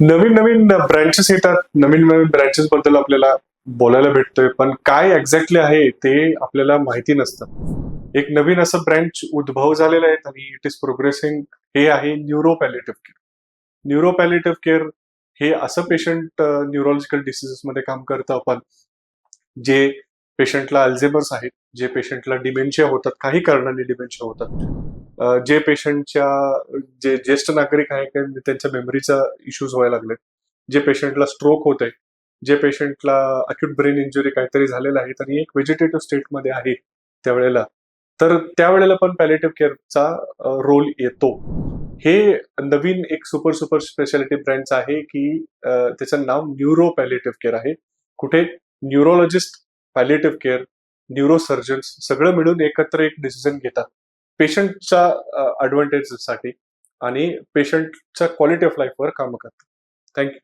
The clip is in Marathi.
नवीन नवीन ब्रँचेस येतात. नवीन नवीन ब्रँचेस बद्दल आपल्याला बोलायला भेटतोय. पण काय एक्झॅक्टली आहे ते आपल्याला माहिती नसतं. एक नवीन असं ब्रँच उद्भव झालेलं आहे आणि इट इज प्रोग्रेसिंग हे आहे neuro palliative care neuro palliative care हे असं पेशंट न्यूरोलॉजिकल डिसिजेस मध्ये काम करतं. आपण जे पेशंटला अल्झेमर्स आहेत जे पेशंटला डिमेन्शिया होतात काही कारणाने डिमेन्शिया होतात. जे पेशंटच्या जे ज्येष्ठ नागरिक आहे त्यांच्या मेमरीचा इश्यूज व्हायला लागले जे पेशंटला स्ट्रोक होत आहे जे पेशंटला अक्यूट ब्रेन इंजुरी काहीतरी झालेलं आहे आणि एक व्हेजिटेटिव्ह स्टेटमध्ये आहे त्यावेळेला. तर त्यावेळेला पण पॅलेटिव्ह केअरचा रोल येतो. हे नवीन एक सुपर सुपर स्पेशालिटी ब्रँच आहे की त्याचं नाव न्यूरो पॅलेटिव्ह केअर आहे. कुठे न्यूरोलॉजिस्ट पॅलेटिव्ह केअर न्यूरोसर्जन्स सगळं मिळून एकत्र एक डिसिजन घेतात. पेशंटच्या साठी आणि पेशंटच्या क्वालिटी ऑफ लाईफवर काम करतात. थँक्यू